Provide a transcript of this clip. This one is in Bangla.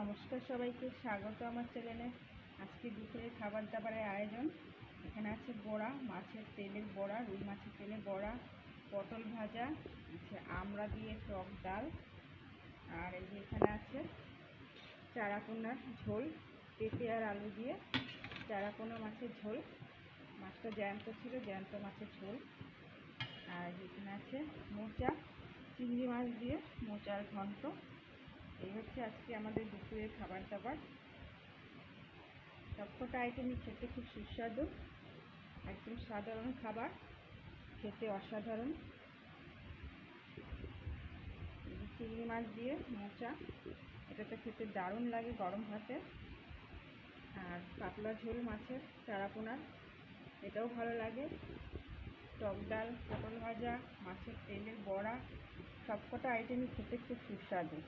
নমস্কার সবাইকে, স্বাগত আমার চ্যানেলে। আজকে দুপুরে খাবার দাবারের আয়োজন। এখানে আছে বড়া, মাছের তেলের বড়া, রুই মাছের তেলের বড়া, পটল ভাজা, আছে আমড়া দিয়ে টক ডাল, আর এই যে এখানে আছে চারাপোনার ঝোল, পেঁপে আর আলু দিয়ে চারাপোনা মাছের ঝোল। মাছটা জ্যান্ত ছিল, জ্যান্ত মাছের ঝোল। আর এখানে আছে মোচা, চিংড়ি মাছ দিয়ে মোচার ঘন্ট। এই হচ্ছে আজকে আমাদের দুপুরের খাবার দাবার সবকটা আইটেমই খেতে খুব সুস্বাদু। একদম সাধারণ খাবার, খেতে অসাধারণ। চিংড়ি মাছ দিয়ে মোচা, এটা তো খেতে দারুণ লাগে গরম ভাতে। আর পাতলা ঝোল মাছের চারাপোনার, এটাও ভালো লাগে। টক ডাল, পটল ভাজা, মাছের তেলের বড়া, সবকটা আইটেমই খেতে খুব সুস্বাদু।